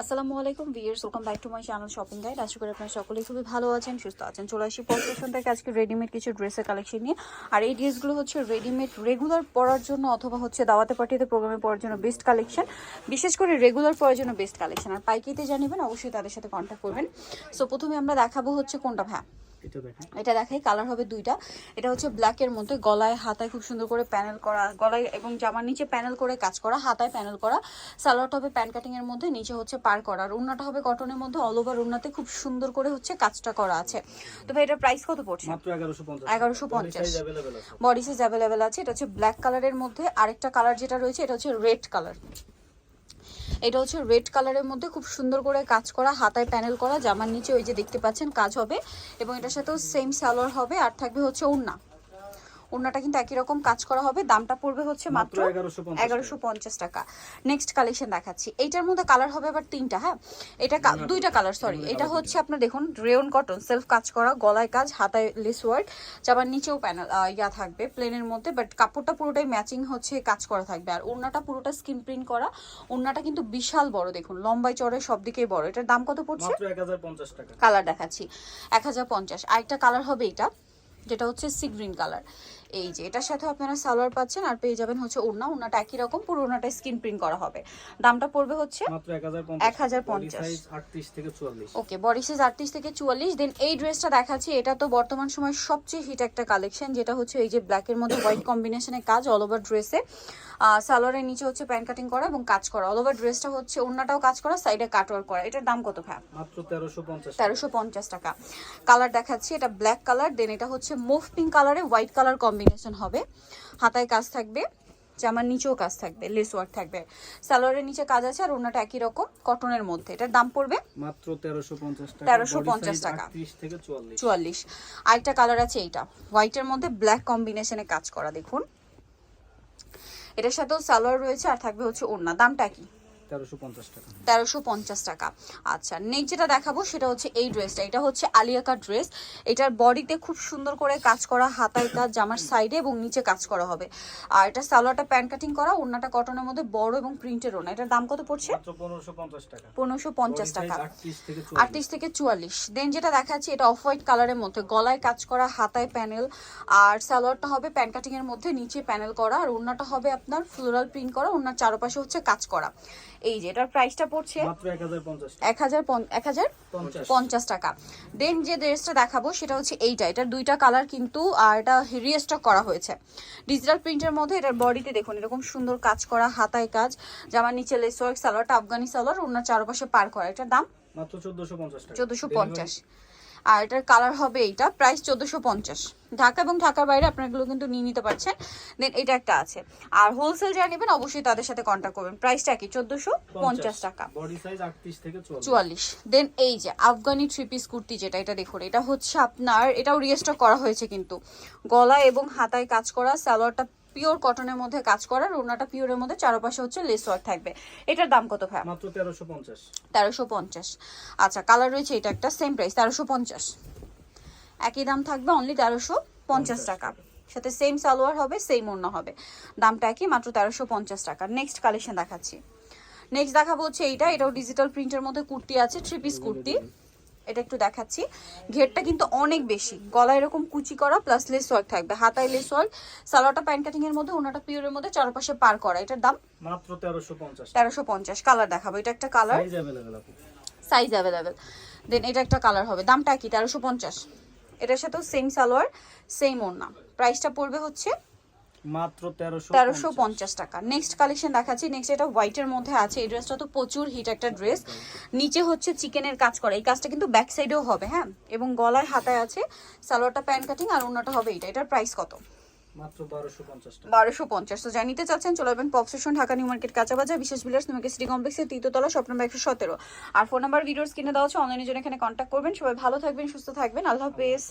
আসসালামু আলাইকুম viewers welcome back to my channel shopping guide আশা করি আপনারা সকলেই খুবই ভালো আছেন, সুস্থ আছেন। চলে আসি পজিশন থেকে আজকে রেডিমেড কিছু ড্রেসের কালেকশন নিয়ে। আর এই ড্রেসগুলো হচ্ছে রেডিমেড রেগুলার পরার জন্য অথবা হচ্ছে দাওয়াতে পার্টিতে প্রোগ্রামে পরার জন্য বেস্ট কালেকশন বিশেষ করে রেগুলার পরার জন্য বেস্ট কালেকশন আর পাইকিতে জানিবেন, অবশ্যই তাদের সাথে কন্ট্যাক্ট করবেন। সো প্রথমে আমরা দেখাবো হচ্ছে কোনটা ভ্যা এটা দেখাই কালার হবে দুইটা। এটা হচ্ছে ব্ল্যাকের মধ্যে গলায় হাতায় খুব সুন্দর করে প্যানেল করা গলায় এবং জামার নিচে প্যানেল করে কাজ করা হাতায় প্যানেল করা। সালোয়ারটা হবে প্যান কাটিং এর মধ্যে নিচে হচ্ছে পার করা। আর উন্নাটা হবে কটনের মধ্যে অল ওভার উন্নাতে খুব সুন্দর করে হচ্ছে কাজটা করা আছে। তো ভাই এটার প্রাইস কত পড়ছে? মাত্র এগারোশো পঞ্চাশ। 1150 সাইজ অ্যাভেলেবেল আছে। বডি সাইজ অ্যাভেলেবেল আছে। এটা হচ্ছে ব্ল্যাক কালারের মধ্যে আরেকটা কালার যেটা রয়েছে এটা হচ্ছে রেড কালার এটা হচ্ছে রেড কালারের মধ্যে খুব সুন্দর করে কাজ করা, হাতায় প্যানেল করা, জামার নিচে ওই যে দেখতে পাচ্ছেন কাজ হবে এবং এটার সাথেও সেম সালোয়ার হবে আর থাকবে হচ্ছে ওড়না। ওড়নাটা কিন্তু একই রকম কাজ করা হবে। দামটা পড়বে হচ্ছে মাত্র এগারোশো পঞ্চাশ টাকা। নেক্সট কালেকশন দেখাচ্ছি। এইটার মধ্যে কালার হবে আবার তিনটা হ্যাঁ? এটা দুইটা কালার সরি এটা হচ্ছে আপনার দেখুন রেয়ন কটন সেলফ কাজ করা গলায় কাজ হাতায় লেস ওয়ার্ক যাবার নিচেও প্যানেল ইয়া থাকবে প্লেনের মধ্যে বাট কাপড়টা পুরোটাই ম্যাচিং হচ্ছে কাজ করা থাকবে। আর ওড়নাটা পুরোটা স্কিন প্রিন্ট করা ওড়নাটা কিন্তু বিশাল বড় দেখুন লম্বায় চড়ে সব দিকেই বড়। এটার দাম কত পড়ছে? কালার দেখাচ্ছি। এক হাজার পঞ্চাশ। আরেকটা কালার হবে এটা। যেটা হচ্ছে সি গ্রিন কালার। এই যে এটার সাথে আপনারা সালোয়ার পাচ্ছেন আর পেয়ে যাবেন হচ্ছে ওড়না। ওড়নাটা একই রকম পুরো ওড়নাটা স্কিন প্রিন্ট করা হবে। দামটা পড়বে হচ্ছে মাত্র এক হাজার 1050 থেকে চুয়াল্লিশ। ওকে বডি সাইজ আটত্রিশ থেকে চুয়াল্লিশ। দেন এই ড্রেসটা দেখাচ্ছি এটা তো বর্তমান সময় সবচেয়ে হিট একটা কালেকশন যেটা হচ্ছে এই যে ব্ল্যাকের মধ্যে হোয়াইট কম্বিনেশনের কাজ অল ওভার ড্রেসে সালোয়ারের নিচে হচ্ছে প্যান্ট কাটিং করা এবং কাজ করা। অল ওভার ড্রেসটা হচ্ছে ওড়নাটাও কাজ করা সাইডে কাটওয়ার্ক করা। এটার দাম কত ভ্যা মাত্র পঞ্চাশ তেরোশো পঞ্চাশ টাকা। কালার দেখাচ্ছি এটা ব্ল্যাক কালার দেন এটা হচ্ছে মুভ পিঙ্ক কালারে হোয়াইট কালার কম্বিনেশন হবে। হাতায় কাজ থাকবে জামার নিচেও কাজ থাকবে লেস ওয়ার্ক থাকবে। সালোয়ারের নিচে কাজ আছে আর ওনাটা একই রকম কটনের মধ্যে। এটার দাম পড়বে মাত্র তেরোশো পঞ্চাশ টাকা। 1350 টাকা। থেকে চুয়াল্লিশ। আরেকটা কালার আছে এইটা। হোয়াইটের মধ্যে ব্ল্যাক কম্বিনেশনে কাজ করা দেখুন। এটার সাথেও সালোয়ার রয়েছে আর থাকবে হচ্ছে ওড়না। দামটা কি? তেরোশো পঞ্চাশ টাকা। আচ্ছা নেক্সট যেটা দেখাবো সেটা হচ্ছে এই ড্রেসটা এটা হচ্ছে আলিয়াকা ড্রেস এটার বডিতে খুব সুন্দর করে কাজ করা হাতায় কাজ জামার সাইডে এবং নিচে কাজ করা হবে। আর এটা সালোয়ারটা প্যান্ট কাটিং করা ওড়নাটা কটনের মধ্যে বড় এবং প্রিন্টের ওড়না। এটার দাম কত পড়ছে? পনেরোশো পঞ্চাশ টাকা। আটত্রিশ থেকে চুয়াল্লিশ। দেন যেটা দেখাচ্ছি এটা অফ হোয়াইট কালারের মধ্যে। গলায় কাজ করা হাতায় প্যানেল আর সালোয়ারটা হবে প্যান কাটিং এর মধ্যে। নিচে প্যানেল করা। আর ওড়নাটা হবে আপনার ফ্লোরাল প্রিন্ট করা। ওড়নার চারপাশে হচ্ছে কাজ করা। এই যে এটার প্রাইসটা পড়ছে এক হাজার এক হাজার পঞ্চাশ। টাকা। দেন যে ড্রেসটা দেখাবো সেটা হচ্ছে এইটা। এটার দুইটা কালার কিন্তু আর এটা রিস্টক করা হয়েছে। ডিজিটাল প্রিন্টের মধ্যে এটার বডিতে দেখুন এরকম সুন্দর কাজ করা হাতায় কাজ জামার নিচে লেস ওয়ার্ক সালোয়ারটা আফগানি সালোয়ার ওনার চারপাশে পার করা। এটার দাম? মাত্র চোদ্দশো পঞ্চাশ চোদ্দোশো পঞ্চাশ। আর এটার কালার হবে এইটা প্রাইস চোদ্দোশো পঞ্চাশ। ঢাকা এবং ঢাকার বাইরে আপনারা এগুলো কিন্তু নিয়ে নিতে পারছেন। দেন এটা একটা আছে। আর হোলসেল যারা নেবেন অবশ্যই তাদের সাথে কন্ট্যাক্ট করবেন। প্রাইসটা কি? চোদ্দোশো পঞ্চাশ টাকা। চুয়াল্লিশ চুয়াল্লিশ। দেন এই যে আফগানি থ্রি পিস কুর্তি যেটা এটা দেখুন এটা হচ্ছে আপনার এটাও রিস্টক করা হয়েছে কিন্তু। গলা এবং হাতায় কাজ করা সালোয়ারটা পিওর কটনের মধ্যে কাজ করার ওনাটা পিওরের মধ্যে চারপাশে হচ্ছে লেস ওয়ার্ক থাকবে। এটার দাম কত ভাই মাত্র তেরোশো পঞ্চাশ। তেরোশো পঞ্চাশ। আচ্ছা কালার রয়েছে এটা একটা সেম প্রাইস তেরোশো পঞ্চাশ। একই দাম থাকবে অনলি তেরোশো পঞ্চাশ টাকা। সাথে সেম সালোয়ার হবে সেম ওড়না হবে। দামটা একই মাত্র তেরোশো পঞ্চাশ টাকা। নেক্সট কালেকশন দেখাচ্ছি। নেক্সট দেখাবো হচ্ছে এইটা এটাও ডিজিটাল প্রিন্টের মধ্যে কুর্তি আছে থ্রি পিস কুর্তি। এটা একটু দেখাচ্ছি। ঘেরটা কিন্তু অনেক বেশি। গলায় এরকম কুচি করা প্লাস লেস ওয়ার্ক থাকবে। হাতায় লেস ওয়ার্ক সালোয়ারটা প্যান্ট কাটিং এর মধ্যে ওনাটা পিওরের মধ্যে চারপাশে পার করা। এটার দাম? মাত্র তেরোশো পঞ্চাশ। তেরোশো পঞ্চাশ। কালার দেখাবো। এটা একটা কালার সাইজ আপু। সাইজ অ্যাভেলেবেল দেন এটা একটা কালার হবে। দামটা কি? তেরোশো পঞ্চাশ। এটার সাথেও সেম সালোয়ার সেম ওড়না। প্রাইসটা পড়বে হচ্ছে মাত্র তেরোশো তেরোশো পঞ্চাশ টাকা। নেক্সট কালেকশন দেখাচ্ছি। নেক্সট এটা হোয়াইটের মধ্যে আছে। এই ড্রেসটা তো প্রচুর হিট একটা ড্রেস নিচে হচ্ছে চিকেনের কাজ করা। এই কাজটা কিন্তু ব্যাক সাইডেও হবে হ্যাঁ? এবং গলায় হাতায় আছে সালোয়ারটা প্যান্ট কাটিং আর অন্যটা হবে এটা এটার প্রাইস কত? বারোশো পঞ্চাশ তো জানিতে চাচ্ছেন চলে যাবেন pop station Dhaka New Market কাঁচাবাজার বিশেষ বিলাস নিউমার্কেট সিটি কমপ্লেক্সের তৃতীয়তলা স্বপ্ন একশো সতেরো। আর ফোন নাম্বার ভিডিওস কিনে দেওয়া হচ্ছে অনলাইনের জন্য এখানে কন্ট্যাক্ট করবেন। সবাই ভালো থাকবেন সুস্থ থাকবেন। আল্লাহ হাফেজ।